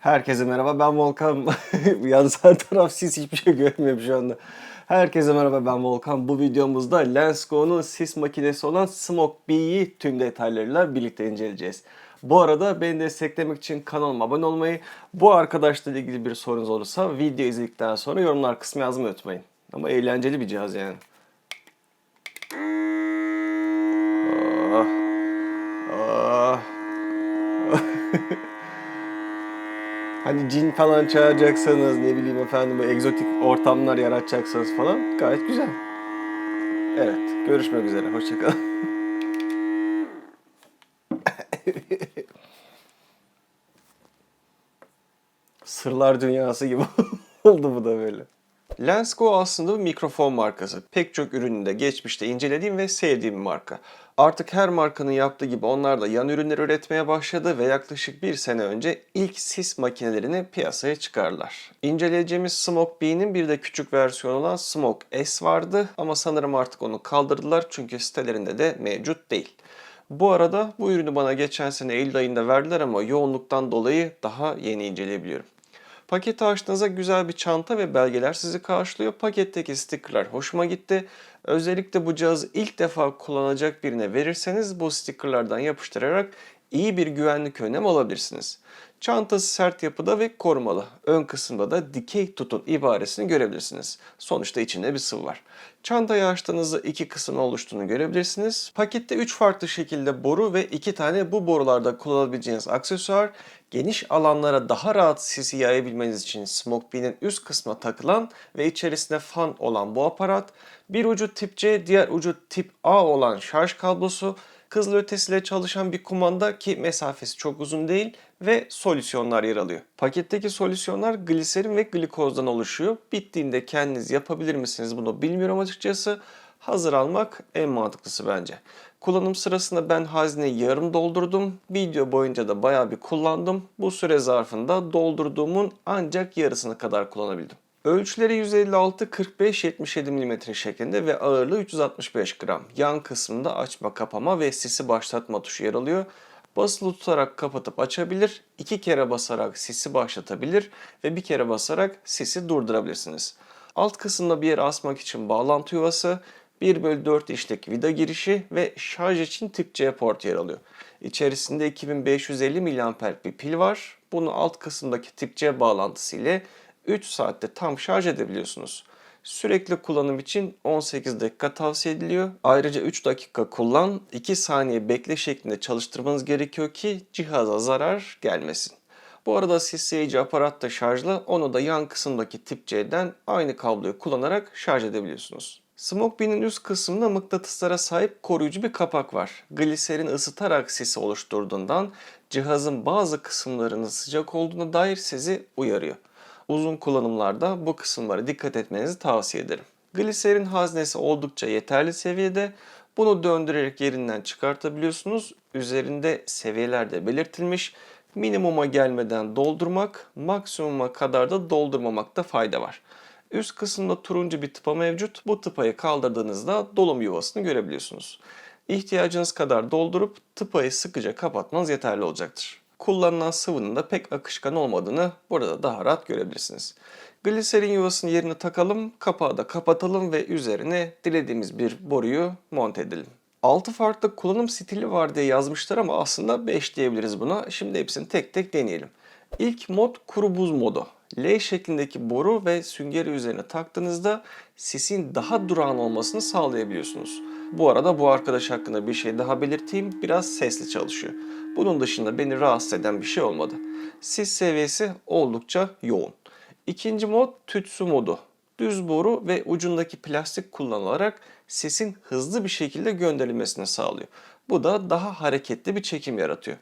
Herkese merhaba ben Volkan. Yalnız her taraf sis hiçbir şey görmüyorum şu anda. Herkese merhaba ben Volkan. Bu videomuzda Lensco'nun sis makinesi olan Smoke B'yi tüm detaylarıyla birlikte inceleyeceğiz. Bu arada beni desteklemek için kanalıma abone olmayı, bu arkadaşla ilgili bir sorunuz olursa video izledikten sonra yorumlar kısmı yazmayı unutmayın. Ama eğlenceli bir cihaz yani. Ah. Ah. Hani cin falan çağıracaksanız ne bileyim efendim böyle egzotik ortamlar yaratacaksanız falan gayet güzel. Evet görüşmek üzere hoşçakalın. Sırlar dünyası gibi oldu bu da böyle. Lensco aslında bir mikrofon markası. Pek çok ürününde geçmişte incelediğim ve sevdiğim bir marka. Artık her markanın yaptığı gibi onlar da yan ürünler üretmeye başladı ve yaklaşık bir sene önce ilk sis makinelerini piyasaya çıkardılar. İnceleyeceğimiz Smoke B'nin bir de küçük versiyonu olan Smoke S vardı ama sanırım artık onu kaldırdılar çünkü sitelerinde de mevcut değil. Bu arada bu ürünü bana geçen sene Eylül ayında verdiler ama yoğunluktan dolayı daha yeni inceleyebiliyorum. Paketi açtığınızda güzel bir çanta ve belgeler sizi karşılıyor. Paketteki stickerlar hoşuma gitti. Özellikle bu cihazı ilk defa kullanacak birine verirseniz bu stickerlardan yapıştırarak iyi bir güvenlik önlemi alabilirsiniz. Çantası sert yapıda ve korumalı. Ön kısımda da dikey tutun ibaresini görebilirsiniz. Sonuçta içinde bir sıvı var. Çantayı açtığınızda iki kısım oluştuğunu görebilirsiniz. Pakette 3 farklı şekilde boru ve 2 tane bu borularda kullanabileceğiniz aksesuar geniş alanlara daha rahat sisi yayabilmeniz için Smoke B'nin üst kısmına takılan ve içerisinde fan olan bu aparat, bir ucu tip C, diğer ucu tip A olan şarj kablosu, hızlı ötesiyle çalışan bir kumanda ki mesafesi çok uzun değil ve solüsyonlar yer alıyor. Paketteki solüsyonlar gliserin ve glikozdan oluşuyor. Bittiğinde kendiniz yapabilir misiniz bunu bilmiyorum açıkçası. Hazır almak en mantıklısı bence. Kullanım sırasında ben hazineyi yarım doldurdum. Video boyunca da bayağı bir kullandım. Bu süre zarfında doldurduğumun ancak yarısını kadar kullanabildim. Ölçüleri 156-45-77 mm şeklinde ve ağırlığı 365 gram. Yan kısmında açma kapama ve sisi başlatma tuşu yer alıyor. Basılı tutarak kapatıp açabilir, iki kere basarak sisi başlatabilir ve bir kere basarak sisi durdurabilirsiniz. Alt kısımda bir yere asmak için bağlantı yuvası, 1 bölü 4 inçlik vida girişi ve şarj için tip C port yer alıyor. İçerisinde 2550 mAh bir pil var. Bunu alt kısımdaki tip C bağlantısı ile 3 saatte tam şarj edebiliyorsunuz. Sürekli kullanım için 18 dakika tavsiye ediliyor. Ayrıca 3 dakika kullan, 2 saniye bekle şeklinde çalıştırmanız gerekiyor ki cihaza zarar gelmesin. Bu arada sisleyici aparat da şarjlı, onu da yan kısımdaki tip C'den aynı kabloyu kullanarak şarj edebiliyorsunuz. Smoke B'nin üst kısmında mıknatıslara sahip koruyucu bir kapak var. Gliserin ısıtarak sisi oluşturduğundan cihazın bazı kısımlarının sıcak olduğuna dair sizi uyarıyor. Uzun kullanımlarda bu kısımlara dikkat etmenizi tavsiye ederim. Gliserin haznesi oldukça yeterli seviyede. Bunu döndürerek yerinden çıkartabiliyorsunuz. Üzerinde seviyeler de belirtilmiş. Minimuma gelmeden doldurmak, maksimuma kadar da doldurmamakta fayda var. Üst kısımda turuncu bir tıpa mevcut. Bu tıpayı kaldırdığınızda dolum yuvasını görebiliyorsunuz. İhtiyacınız kadar doldurup tıpayı sıkıca kapatmanız yeterli olacaktır. Kullanılan sıvının da pek akışkan olmadığını burada daha rahat görebilirsiniz. Gliserin yuvasının yerine takalım, kapağı da kapatalım ve üzerine dilediğimiz bir boruyu monte edelim. 6 farklı kullanım stili var diye yazmışlar ama aslında 5 diyebiliriz buna. Şimdi hepsini tek tek deneyelim. İlk mod kuru buz modu. L şeklindeki boru ve süngeri üzerine taktığınızda sisin daha durağan olmasını sağlayabiliyorsunuz. Bu arada bu arkadaş hakkında bir şey daha belirteyim. Biraz sesli çalışıyor. Bunun dışında beni rahatsız eden bir şey olmadı. Sis seviyesi oldukça yoğun. İkinci mod tütsü modu. Düz boru ve ucundaki plastik kullanılarak sesin hızlı bir şekilde gönderilmesini sağlıyor. Bu da daha hareketli bir çekim yaratıyor.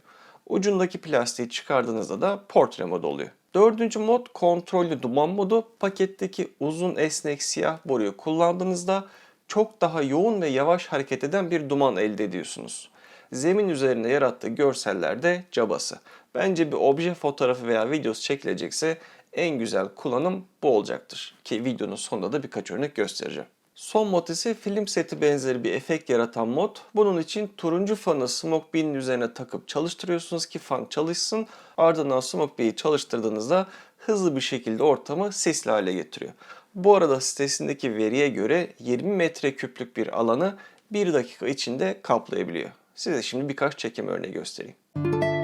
Ucundaki plastiği çıkardığınızda da portre modu oluyor. Dördüncü mod kontrollü duman modu. Paketteki uzun esnek siyah boruyu kullandığınızda çok daha yoğun ve yavaş hareket eden bir duman elde ediyorsunuz. Zemin üzerinde yarattığı görsellerde cabası. Bence bir obje fotoğrafı veya videosu çekilecekse en güzel kullanım bu olacaktır. Ki videonun sonunda da birkaç örnek göstereceğim. Son mod ise film seti benzeri bir efekt yaratan mod. Bunun için turuncu fanı Smoke Bean'in üzerine takıp çalıştırıyorsunuz ki fan çalışsın. Ardından Smoke Bean'i çalıştırdığınızda hızlı bir şekilde ortamı sisli hale getiriyor. Bu arada sitesindeki veriye göre 20 metreküplük bir alanı 1 dakika içinde kaplayabiliyor. Size şimdi birkaç çekim örneği göstereyim.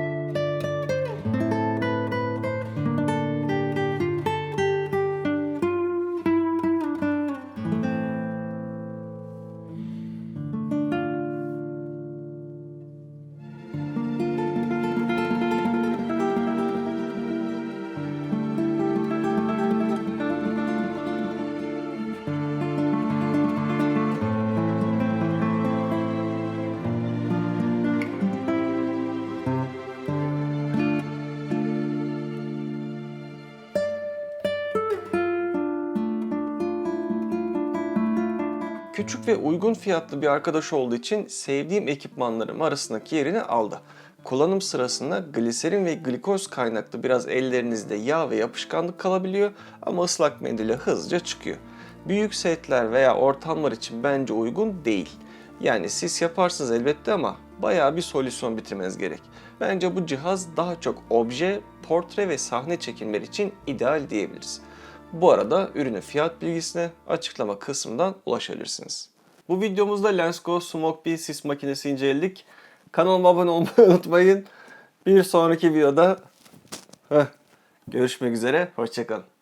Küçük ve uygun fiyatlı bir arkadaş olduğu için sevdiğim ekipmanlarım arasındaki yerini aldı. Kullanım sırasında gliserin ve glikoz kaynaklı biraz ellerinizde yağ ve yapışkanlık kalabiliyor ama ıslak mendille hızlıca çıkıyor. Büyük setler veya ortamlar için bence uygun değil. Yani siz yaparsınız elbette ama bayağı bir solüsyon bitirmeniz gerek. Bence bu cihaz daha çok obje, portre ve sahne çekimleri için ideal diyebiliriz. Bu arada ürünün fiyat bilgisine açıklama kısmından ulaşabilirsiniz. Bu videomuzda Lensco Smoke sis makinesi inceledik. Kanalıma abone olmayı unutmayın. Bir sonraki videoda Heh, görüşmek üzere. Hoşçakalın.